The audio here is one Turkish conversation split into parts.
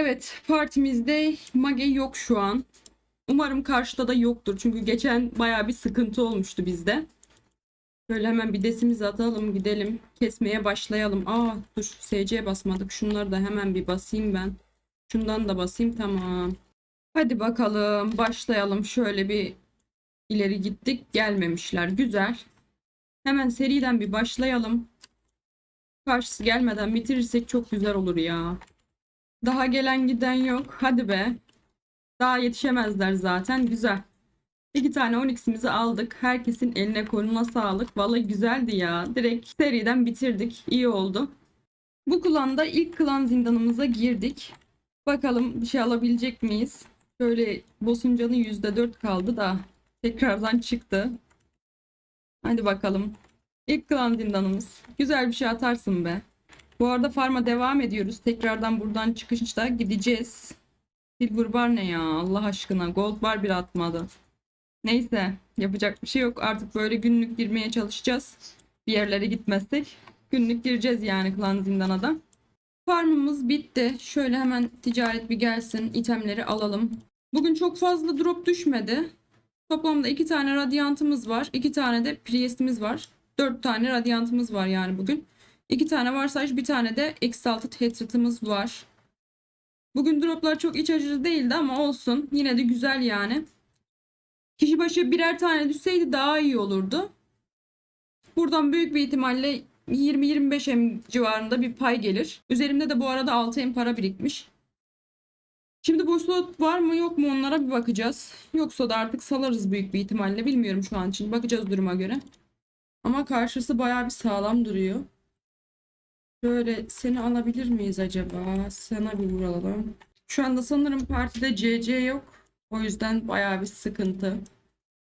Evet partimizde Mage yok şu an. Umarım karşıda da yoktur. Çünkü geçen baya bir sıkıntı olmuştu bizde. Böyle hemen bir desimizi atalım gidelim. Kesmeye başlayalım. Aa dur SC basmadık. Şunları da hemen bir basayım ben. Şundan da basayım tamam. Hadi bakalım başlayalım. Şöyle bir ileri gittik. Gelmemişler. Güzel. Hemen seriden bir başlayalım. Karşısı gelmeden bitirirsek çok güzel olur ya. Daha gelen giden yok. Hadi be. Daha yetişemezler zaten. Güzel. İki tane 12'simizi aldık. Herkesin eline koluna sağlık. Vallahi güzeldi ya. Direkt seriden bitirdik. İyi oldu. Bu klanda ilk klan zindanımıza girdik. Bakalım bir şey alabilecek miyiz? Şöyle boss'un canı %4 kaldı da tekrardan çıktı. Hadi bakalım. İlk klan zindanımız. Güzel bir şey atarsın be. Bu arada farma devam ediyoruz. Tekrardan buradan çıkışta gideceğiz. Silver bar ne ya Allah aşkına. Gold bar bir atmadı. Neyse yapacak bir şey yok. Artık böyle günlük girmeye çalışacağız. Bir yerlere gitmezsek. Günlük gireceğiz yani klan zindana da. Farmımız bitti. Şöyle hemen ticaret bir gelsin. itemleri alalım. Bugün çok fazla drop düşmedi. Toplamda iki tane radyantımız var. iki tane de priestimiz var. Dört tane radyantımız var yani bugün. İki tane varsayış bir tane de exalted hatred'ımız var. Bugün droplar çok iç açıcı değildi ama olsun. Yine de güzel yani. Kişi başı birer tane düşseydi daha iyi olurdu. Buradan büyük bir ihtimalle 20-25 em civarında bir pay gelir. Üzerimde de bu arada 6 em para birikmiş. Şimdi bu slot var mı yok mu onlara bir bakacağız. Yoksa da artık salarız büyük bir ihtimalle. Bilmiyorum şu an için. Bakacağız duruma göre. Ama karşısı bayağı bir sağlam duruyor. Şöyle seni alabilir miyiz acaba? Sana bir vuralım. Şu anda sanırım partide CC yok. O yüzden bayağı bir sıkıntı.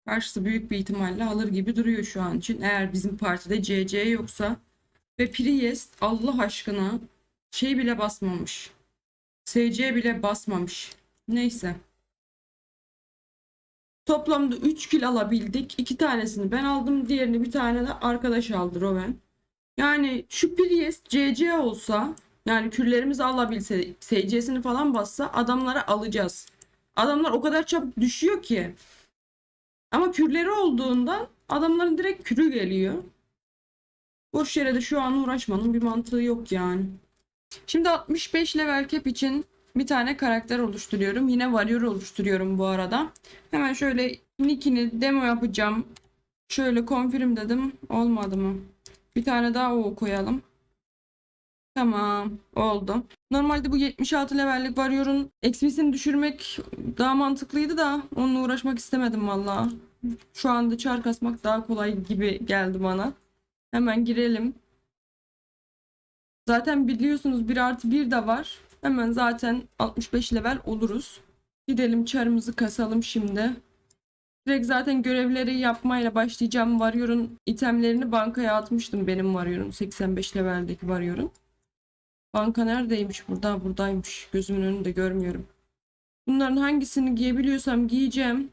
Karşısı büyük bir ihtimalle alır gibi duruyor şu an için. Eğer bizim partide CC yoksa ve Priest Allah aşkına şey bile basmamış. SC bile basmamış. Neyse. Toplamda 3 kill alabildik. 2 tanesini ben aldım. Diğerini bir tane de arkadaş aldı Roven. Yani şu Priest CC olsa yani küllerimizi alabilse SC'sini falan bassa adamlara alacağız. Adamlar o kadar çabuk düşüyor ki. Ama kürleri olduğunda adamların direkt kürü geliyor. Boş yere de şu an uğraşmanın bir mantığı yok yani. Şimdi 65 level cap için bir tane karakter oluşturuyorum. Yine Warrior oluşturuyorum bu arada. Hemen şöyle nickini demo yapacağım. Şöyle confirm dedim. Olmadı mı? Bir tane daha o koyalım. Tamam oldu. Normalde bu 76 levellik Warrior'un XP'sini düşürmek daha mantıklıydı da onunla uğraşmak istemedim valla. Şu anda çar kasmak daha kolay gibi geldi bana. Hemen girelim. Zaten biliyorsunuz 1 artı 1 de var. Hemen zaten 65 level oluruz. Gidelim çarımızı kasalım şimdi. Direkt zaten görevleri yapmayla başlayacağım. Warrior'un itemlerini bankaya atmıştım benim Warrior'un. 85 leveldeki Warrior'un. Banka neredeymiş? Burada, buradaymış. Gözümün önünde görmüyorum. Bunların hangisini giyebiliyorsam giyeceğim.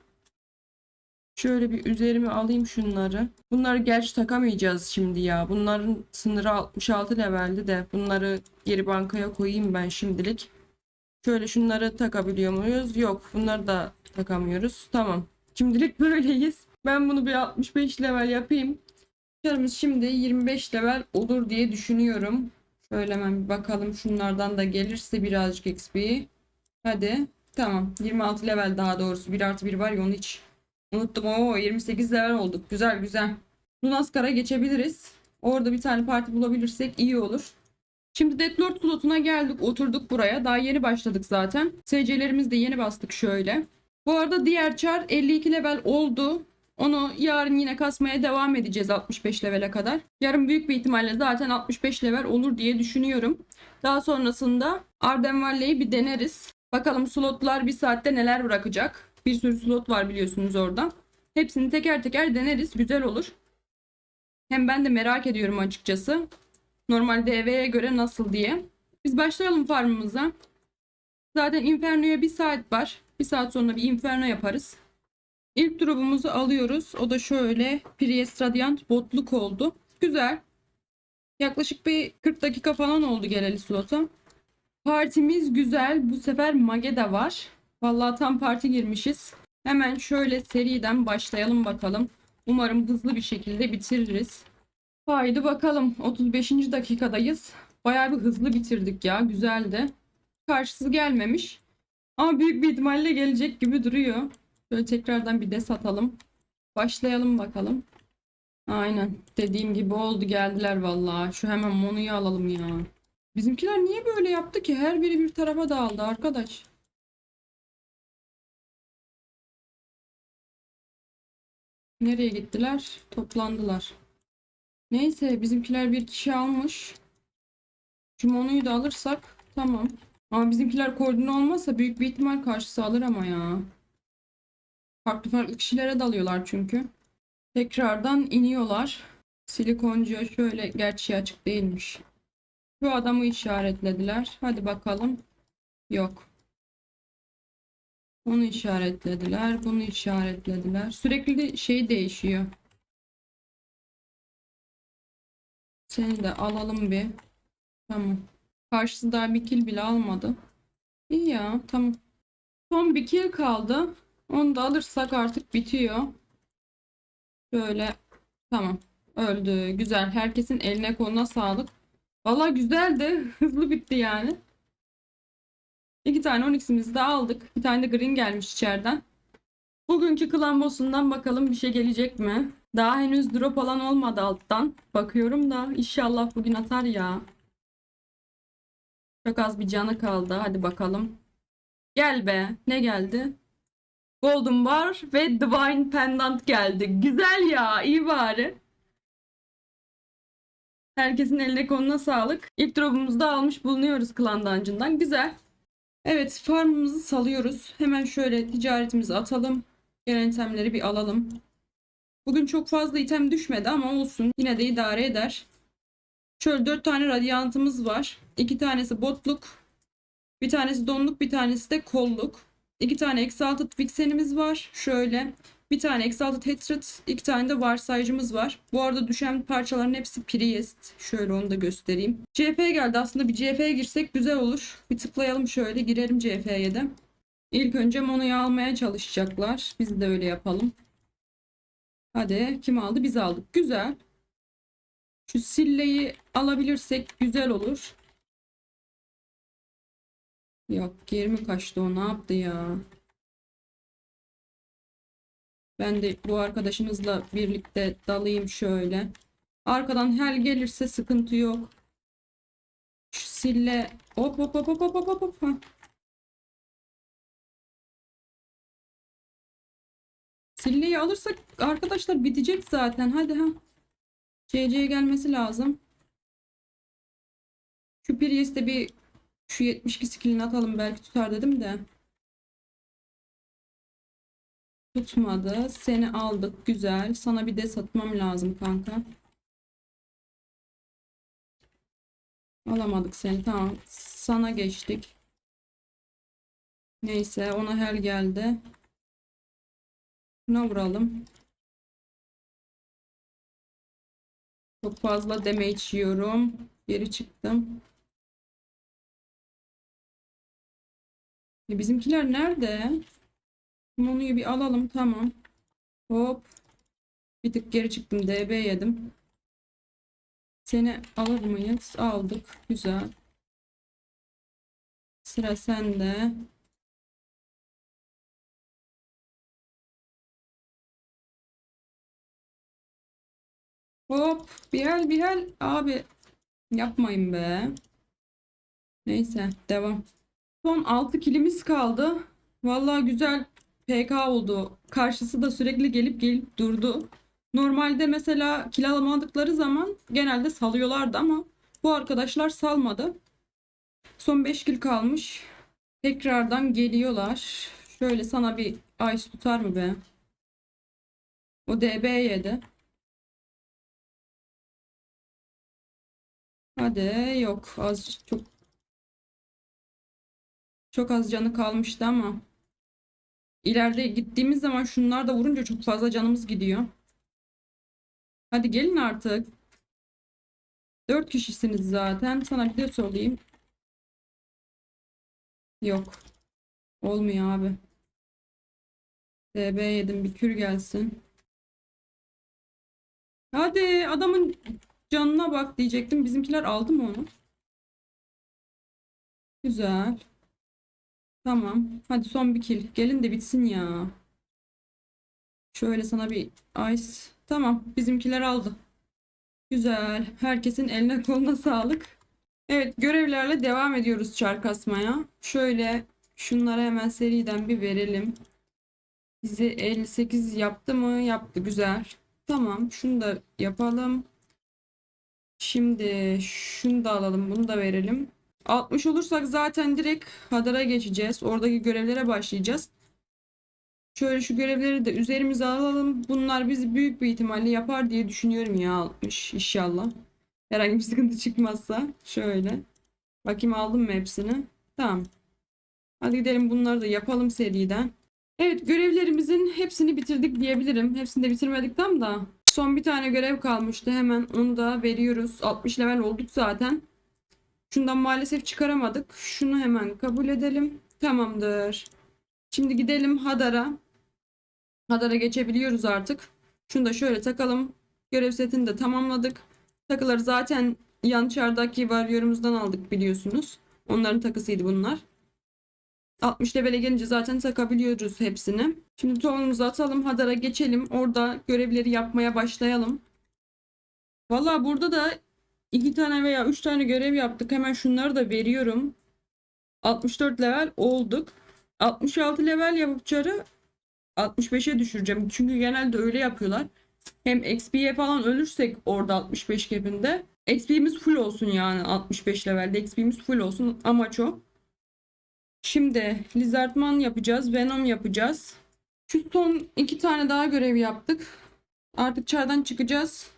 Şöyle bir üzerime alayım şunları. Bunları gerçi takamayacağız şimdi ya. Bunların sınırı 66 leveldi de. Bunları geri bankaya koyayım ben şimdilik. Şöyle şunları takabiliyor muyuz? Yok. Bunları da takamıyoruz. Tamam. Şimdilik böyleyiz. Ben bunu bir 65 level yapayım. Çarımız şimdi 25 level olur diye düşünüyorum. Şöyle hemen bir bakalım. Şunlardan da gelirse birazcık XP. Hadi. Tamam. 26 level daha doğrusu. 1 artı 1 var ya onu hiç unuttum. Oo 28 level olduk. Güzel güzel. Lunaskar'a geçebiliriz. Orada bir tane parti bulabilirsek iyi olur. Şimdi Deathlord slotuna geldik. Oturduk buraya. Daha yeni başladık zaten. SC'lerimizi de yeni bastık şöyle. Bu arada diğer char 52 level oldu. Onu yarın yine kasmaya devam edeceğiz 65 levele kadar. Yarın büyük bir ihtimalle zaten 65 level olur diye düşünüyorum. Daha sonrasında Arden Valley'i bir deneriz. Bakalım slotlar bir saatte neler bırakacak. Bir sürü slot var biliyorsunuz orada. Hepsini teker teker deneriz. Güzel olur. Hem ben de merak ediyorum açıkçası. Normal DV'ye göre nasıl diye. Biz başlayalım farmımıza. Zaten Inferno'ya bir saat var. Bir saat sonra bir Inferno yaparız. İlk drop'umuzu alıyoruz. O da şöyle Priest Radiant botluk oldu. Güzel. Yaklaşık bir 40 dakika falan oldu geleli slota. Partimiz güzel. Bu sefer Mage de var. Vallahi tam parti girmişiz. Hemen şöyle seriden başlayalım bakalım. Umarım hızlı bir şekilde bitiririz. Haydi bakalım. 35. dakikadayız. Bayağı bir hızlı bitirdik ya. Güzeldi. Karşısı gelmemiş. Ama büyük bir ihtimalle gelecek gibi duruyor. Şöyle tekrardan bir de satalım. Başlayalım bakalım. Aynen. Dediğim gibi oldu geldiler vallahi. Şu hemen Monu'yu alalım ya. Bizimkiler niye böyle yaptı ki? Her biri bir tarafa dağıldı arkadaş. Nereye gittiler? Toplandılar. Neyse bizimkiler bir kişi almış. Şu Monu'yu da alırsak tamam. Ama bizimkiler koordine olmazsa büyük bir ihtimal karşısı alır ama ya. Farklı farklı kişilere dalıyorlar çünkü. Tekrardan iniyorlar. Silikoncuya şöyle gerçi açık değilmiş. Şu adamı işaretlediler. Hadi bakalım. Yok. Onu işaretlediler. Bunu işaretlediler. Sürekli de şey değişiyor. Seni de alalım bir. Tamam. Karşısı bir kill bile almadı. İyi ya tamam. Son bir kill kaldı. Onu da alırsak artık bitiyor. Şöyle tamam. Öldü. Güzel. Herkesin eline koluna sağlık. Valla güzeldi. Hızlı bitti yani. İki tane 12'simizi de aldık. Bir tane de green gelmiş içeriden. Bugünkü klan boss'undan bakalım bir şey gelecek mi? Daha henüz drop alan olmadı alttan. Bakıyorum da inşallah bugün atar ya. Çok az bir canı kaldı. Hadi bakalım. Gel be. Ne geldi? Golden Bar ve Divine Pendant geldi. Güzel ya. iyi bari. Herkesin eline koluna sağlık. İlk drop'umuzu da almış bulunuyoruz klan dungeon'dan. Güzel. Evet farmımızı salıyoruz. Hemen şöyle ticaretimizi atalım. Gelen itemleri bir alalım. Bugün çok fazla item düşmedi ama olsun. Yine de idare eder. Şöyle 4 tane radyantımız var. 2 tanesi botluk. Bir tanesi donluk bir tanesi de kolluk. 2 tane exalted vixenimiz var. Şöyle. Bir tane Exalted Hatred, iki tane de varsayıcımız var. Bu arada düşen parçaların hepsi Priest. Şöyle onu da göstereyim. CF geldi. Aslında bir CF'ye girsek güzel olur. Bir tıklayalım şöyle. Girelim CF'ye de. İlk önce Mono'yu almaya çalışacaklar. Biz de öyle yapalım. Hadi. Kim aldı? Biz aldık. Güzel. Şu Sille'yi alabilirsek güzel olur. Yok geri mi kaçtı o? Ne yaptı ya? Ben de bu arkadaşımızla birlikte dalayım şöyle. Arkadan hel gelirse sıkıntı yok. Şu sille hop hop hop hop hop hop hop. Hah. Silleyi alırsak arkadaşlar bitecek zaten. Hadi ha. CC'ye gelmesi lazım. Şu Priest'e bir şu 72 skillini atalım belki tutar dedim de. Tutmadı. Seni aldık. Güzel. Sana bir de satmam lazım kanka. Alamadık seni. Tamam. Sana geçtik. Neyse ona her geldi. Buna vuralım. Çok fazla damage yiyorum. Geri çıktım. E bizimkiler nerede? Monuyu bir alalım. Tamam. Hop. Bir tık geri çıktım. DB yedim. Seni alır mıyız? Aldık. Güzel. Sıra sende. Hop. Bir hel. Abi. Yapmayın be. Neyse. Devam. Son 6 kilimiz kaldı. Vallahi güzel PK oldu. Karşısı da sürekli gelip gelip durdu. Normalde mesela kill alamadıkları zaman genelde salıyorlardı ama bu arkadaşlar salmadı. Son 5 kill kalmış. Tekrardan geliyorlar. Şöyle sana bir ice tutar mı be? O DB yedi. Hadi yok az çok çok az canı kalmıştı ama ileride gittiğimiz zaman şunlar da vurunca çok fazla canımız gidiyor. Hadi gelin artık. Dört kişisiniz zaten. Sana bir de sorayım. Yok. Olmuyor abi. DB yedim bir kür gelsin. Hadi adamın canına bak diyecektim. Bizimkiler aldı mı onu? Güzel. Tamam. Hadi son bir kill. Gelin de bitsin ya. Şöyle sana bir ice. Tamam. Bizimkiler aldı. Güzel. Herkesin eline koluna sağlık. Evet görevlerle devam ediyoruz çar kasmaya. Şöyle şunlara hemen seriden bir verelim. Bizi 58 yaptı mı? Yaptı. Güzel. Tamam. Şunu da yapalım. Şimdi şunu da alalım. Bunu da verelim. 60 olursak zaten direkt Hadar'a geçeceğiz. Oradaki görevlere başlayacağız. Şöyle şu görevleri de üzerimize alalım. Bunlar bizi büyük bir ihtimalle yapar diye düşünüyorum ya 60 inşallah. Herhangi bir sıkıntı çıkmazsa. Şöyle. Bakayım aldım mı hepsini? Tamam. Hadi gidelim bunları da yapalım seriden. Evet görevlerimizin hepsini bitirdik diyebilirim. Hepsini de bitirmedik tam da. Son bir tane görev kalmıştı. Hemen onu da veriyoruz. 60 level olduk zaten. Şundan maalesef çıkaramadık. Şunu hemen kabul edelim. Tamamdır. Şimdi gidelim Hadar'a. Hadar'a geçebiliyoruz artık. Şunu da şöyle takalım. Görev setini de tamamladık. Takıları zaten yan çardaki varyorumuzdan aldık biliyorsunuz. Onların takısıydı bunlar. 60 levele gelince zaten takabiliyoruz hepsini. Şimdi tohumumuzu atalım. Hadar'a geçelim. Orada görevleri yapmaya başlayalım. Valla burada da iki tane veya üç tane görev yaptık. Hemen şunları da veriyorum. 64 level olduk. 66 level yapıp çarı 65'e düşüreceğim. Çünkü genelde öyle yapıyorlar. Hem XP'ye falan ölürsek orada 65 cap'inde XP'miz full olsun yani 65 levelde XP'miz full olsun amaç o. Şimdi Lizardman yapacağız. Venom yapacağız. Şu son iki tane daha görev yaptık. Artık çardan çıkacağız.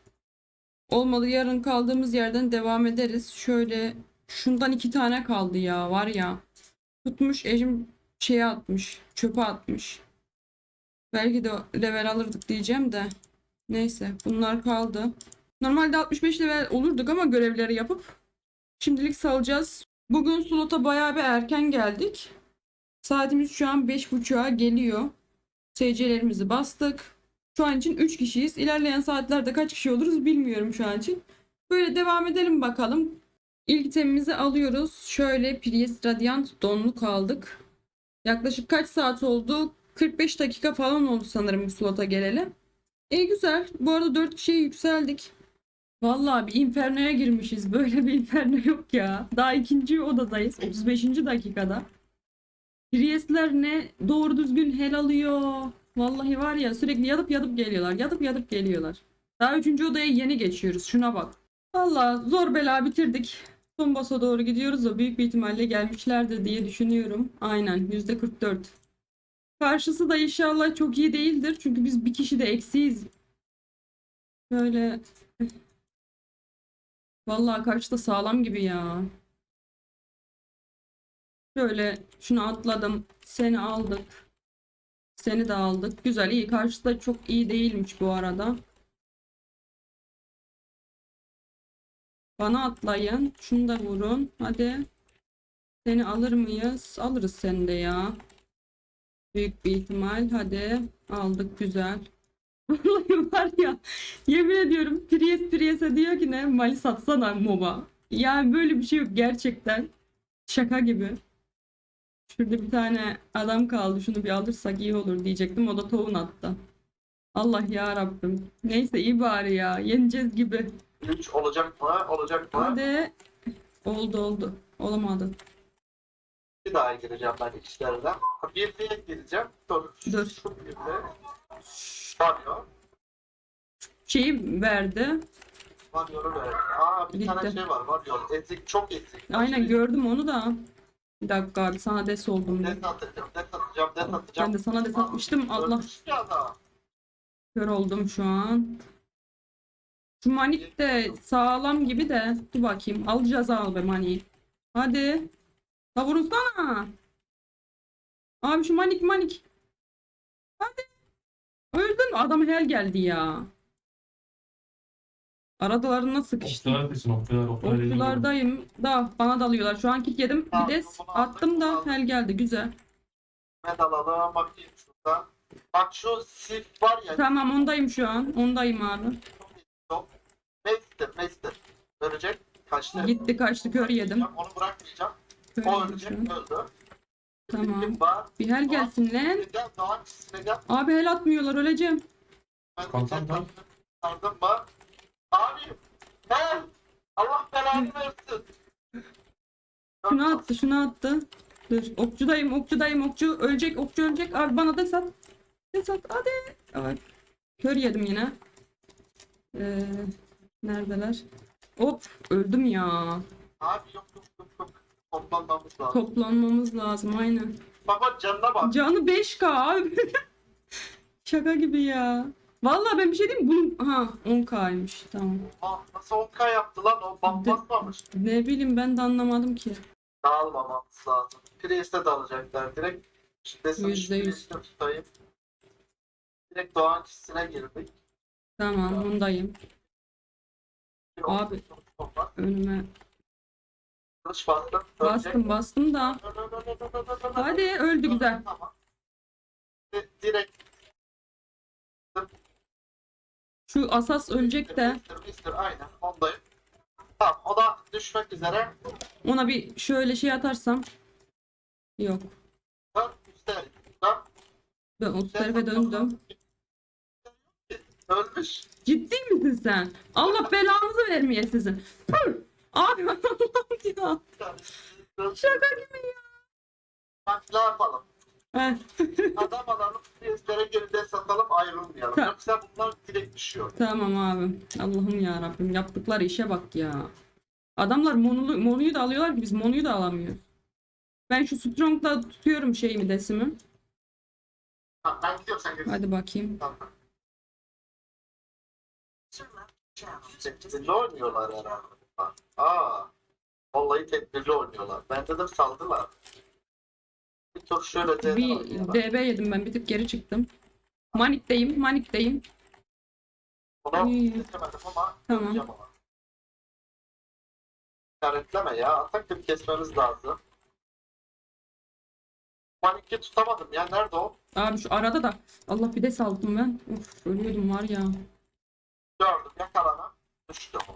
Olmadı yarın kaldığımız yerden devam ederiz. Şöyle şundan iki tane kaldı ya var ya. Tutmuş eşim şeye atmış. Çöpe atmış. Belki de level alırdık diyeceğim de. Neyse bunlar kaldı. Normalde 65 level olurduk ama görevleri yapıp şimdilik salacağız. Bugün slota bayağı bir erken geldik. Saatimiz şu an 5.30'a geliyor. SC'lerimizi bastık. Şu an için 3 kişiyiz. İlerleyen saatlerde kaç kişi oluruz bilmiyorum şu an için. Böyle devam edelim bakalım. İlk itemimizi alıyoruz. Şöyle Prius Radiant donluk aldık. Yaklaşık kaç saat oldu? 45 dakika falan oldu sanırım bu slota geleli. İyi güzel. Bu arada 4 kişiye yükseldik. Vallahi bir infernoya girmişiz. Böyle bir inferno yok ya. Daha ikinci odadayız. 35. dakikada. Priestler ne doğru düzgün hel alıyor. Vallahi var ya sürekli yatıp yatıp geliyorlar. Yatıp yatıp geliyorlar. Daha üçüncü odaya yeni geçiyoruz. Şuna bak. Vallahi zor bela bitirdik. Son boss'a doğru gidiyoruz da büyük bir ihtimalle gelmişlerdir diye düşünüyorum. Aynen %44. Karşısı da inşallah çok iyi değildir. Çünkü biz bir kişi de eksiyiz. Böyle Vallahi karşıda sağlam gibi ya. Şöyle şunu atladım. Seni aldık. Seni de aldık. Güzel iyi. Karşıda çok iyi değilmiş bu arada. Bana atlayın. Şunu da vurun. Hadi. Seni alır mıyız? Alırız seni de ya. Büyük bir ihtimal. Hadi. Aldık. Güzel. Vallahi var ya. Yemin ediyorum. Prius Prius'a diyor ki ne? Mali satsana MOBA. Yani böyle bir şey yok gerçekten. Şaka gibi. Şurada bir tane adam kaldı. Şunu bir alırsak iyi olur diyecektim. O da tohum attı. Allah ya Rabbim. Neyse iyi bari ya. Yeneceğiz gibi. 3 olacak mı? Olacak mı? Hadi. Oldu oldu. Olamadı. Bir daha gireceğim ben ikişlerden. Birliğe gireceğim. Dur. Dur. Şu. Varyo. Şeyi verdi. Varyo'nu ver. Aa bir tane Gitti. şey var. Varyo. Ezik. Çok ezik. Aynen gördüm onu da. Bir dakika abi sana des oldum. Des atacağım. Des atacağım. Des atacağım. Ben de sana des atmıştım. Allah Ölmüş ya da. kör oldum şu an. Şu manik de sağlam gibi de. Dur bakayım. Alacağız abi maniği. Hadi. La vurunsana. Abi şu manik manik. Hadi. Öldün mü? Adam hel geldi ya. Aralarına sıkıştım. Okçular desin okçular. Okçular elinde. Okçulardayım da bana dalıyorlar. Şu an kick yedim. Bir de attım da hel geldi. Güzel. Med alalım bakayım şuradan. Bak şu sif var ya. Tamam ondayım şu an. Ondayım abi. Master, Master. Ölecek. Kaçtı. Gitti kaçtı kör yedim. Onu bırakmayacağım. Kör O yedim ölecek, an. öldü. Tamam. Bir hel gelsin lan. Abi hel atmıyorlar öleceğim. Tek tamam. Sardım mı? Abi. He. Allah belanı versin. Şunu attı şunu attı. Dur okçudayım okçudayım okçu. Ölecek okçu ölecek. Abi bana da sat. De sat hadi. Evet. Kör yedim yine. Ee, neredeler? Hop öldüm ya. Abi yok yok. Toplanmamız lazım. Toplanmamız lazım aynen. Baba canına bak. Canı 5k abi. Şaka gibi ya. Vallahi ben bir şey diyeyim mi? Bunun ha 10k'ymış tamam. Ah, nasıl 10k yaptı lan o bam De- basmamış. Ne bileyim ben de anlamadım ki. Dağılmamamız lazım. Priest'e dalacaklar direkt. İşte Yüzde şu yüz. Priest'e tutayım. Direkt Doğan çizgisine girdik. Tamam ondayım. Abi. Önüme Kılıç bastım. bastım bastım da. Hadi öldü güzel. Tamam. Di- Direkt Şu asas ölecek de Mister, Mister, aynen ondayım. Tamam o da düşmek üzere. ona bir şöyle şey atarsam. Yok. Dön üstelik. Dön. Ben o tarafa döndüm. Ölmüş. Ciddi misin sen? Allah belanızı vermeye sizin. Püh! Abi Allah'ım ya. Şaka gibi ya. Bak ne yapalım? Adam alalım, priestlere geride satalım, ayrılmayalım. Ta- Yoksa bunlar direkt düşüyor. tamam abi. Allah'ım ya Rabbim yaptıkları işe bak ya. Adamlar monulu, monuyu da alıyorlar ki biz monuyu da alamıyoruz. Ben şu strong'la tutuyorum şeyimi desimi. Tamam, ben gidiyorum sen gerisi. Hadi bakayım. Tamam. Tedbirli oynuyorlar herhalde. Aa, vallahi tedbirli oynuyorlar. Ben dedim saldılar. Bir tur şöyle Z'den Bir. DB yedim ben bir tık geri çıktım. Manik'teyim, Manik'teyim. Bunu İyi. istemedim ama Tamam. yapacağım ama. İşaretleme ya. Atakları kesmemiz lazım. Panikli tutamadım ya. Nerede o? Abi şu arada da Allah bir de saldım ben. Of ölüyordum var ya. Gördüm. Yakalana. Düştü o.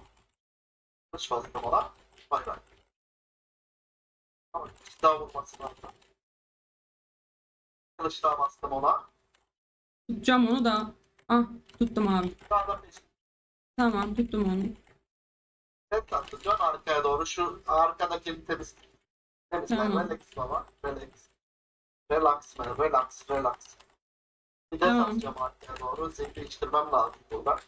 Kılıç bastım ona. Bay bay. Ama kılıç daha vurması lazım. Kılıç daha bastım ona. Tutacağım onu da. Ah tuttum abi. Daha da bir Tamam tuttum onu. attı. Dön arkaya doğru. Şu arkadaki temiz. Temiz. Tamam. Relax baba. Relax. Relax. Relax. Relax. Bir de Tamam. arkaya doğru. Zehri içtirmem lazım burada.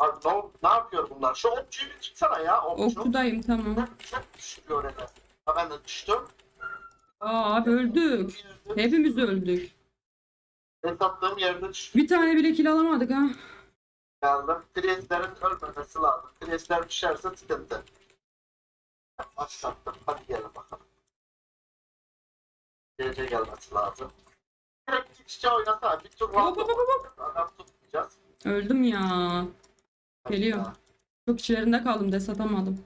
Abi ne, ne yapıyor bunlar? Şu okçuyu bir tutsana ya. Okçu. Okçudayım tamam. Çok, çok düşürüyor öyle. Ha ben de düştüm. Aa abi öldük. Hepimiz öldük. Ne sattığım yerde düştüm. Bir tane bile kill alamadık ha. Geldim. Priestlerin ölmemesi lazım. Priestler düşerse sıkıntı. Başlattım. Hadi gelin bakalım. DC gelmesi lazım. Direkt iç içe oynasana. Bir tur Hop hop hop hop. Adam tutmayacağız. Öldüm ya. Geliyor. Çok içlerinde kaldım de satamadım.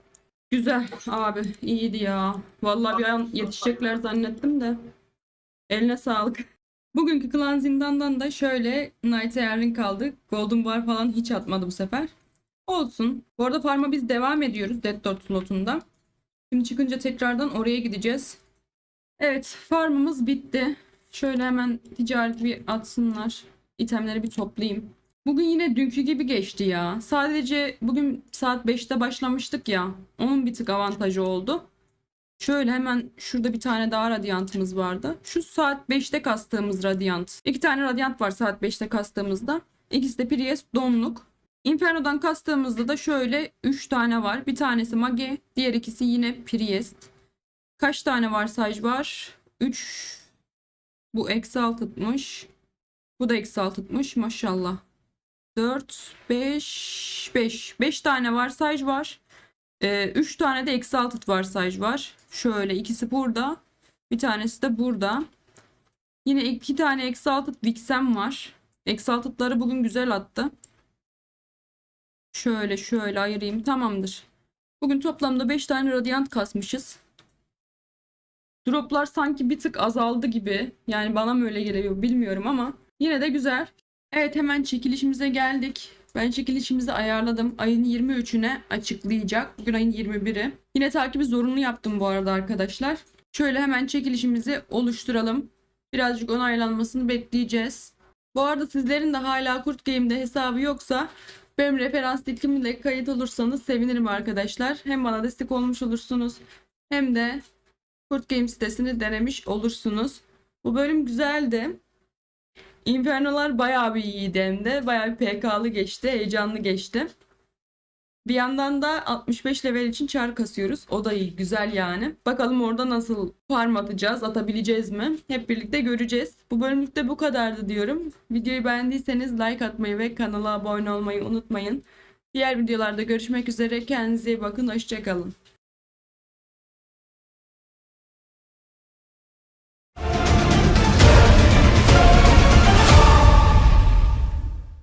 Güzel abi iyiydi ya. Vallahi bir an yetişecekler zannettim de. Eline sağlık. Bugünkü klan zindandan da şöyle Night Erin kaldı. Golden Bar falan hiç atmadı bu sefer. Olsun. Bu arada farma biz devam ediyoruz Dead Dot slotunda. Şimdi çıkınca tekrardan oraya gideceğiz. Evet farmımız bitti. Şöyle hemen ticaret bir atsınlar. İtemleri bir toplayayım. Bugün yine dünkü gibi geçti ya. Sadece bugün saat 5'te başlamıştık ya. Onun bir tık avantajı oldu. Şöyle hemen şurada bir tane daha radyantımız vardı. Şu saat 5'te kastığımız radyant. İki tane radyant var saat 5'te kastığımızda. İkisi de Priest donluk. Inferno'dan kastığımızda da şöyle 3 tane var. Bir tanesi Mage, diğer ikisi yine Priest. Kaç tane var Saj var? 3. Bu Exalted'mış. Bu da Exalted'mış maşallah. 4, 5, 5. 5 tane var Saj var. 3 tane de Exalted var Saj var. Şöyle ikisi burada. Bir tanesi de burada. Yine iki tane Exalted Vixen var. Exalted'ları bugün güzel attı. Şöyle şöyle ayırayım. Tamamdır. Bugün toplamda 5 tane radyant kasmışız. Droplar sanki bir tık azaldı gibi. Yani bana mı öyle geliyor bilmiyorum ama yine de güzel. Evet hemen çekilişimize geldik. Ben çekilişimizi ayarladım. Ayın 23'üne açıklayacak. Bugün ayın 21'i. Yine takibi zorunlu yaptım bu arada arkadaşlar. Şöyle hemen çekilişimizi oluşturalım. Birazcık onaylanmasını bekleyeceğiz. Bu arada sizlerin de hala Kurt Game'de hesabı yoksa benim referans linkimle kayıt olursanız sevinirim arkadaşlar. Hem bana destek olmuş olursunuz hem de Kurt Game sitesini denemiş olursunuz. Bu bölüm güzeldi. Inferno'lar bayağı bir iyiydi hem de. Bayağı bir PK'lı geçti. Heyecanlı geçti. Bir yandan da 65 level için çar kasıyoruz. O da iyi. Güzel yani. Bakalım orada nasıl farm atacağız. Atabileceğiz mi? Hep birlikte göreceğiz. Bu bölümlük de bu kadardı diyorum. Videoyu beğendiyseniz like atmayı ve kanala abone olmayı unutmayın. Diğer videolarda görüşmek üzere. Kendinize iyi bakın. Hoşçakalın.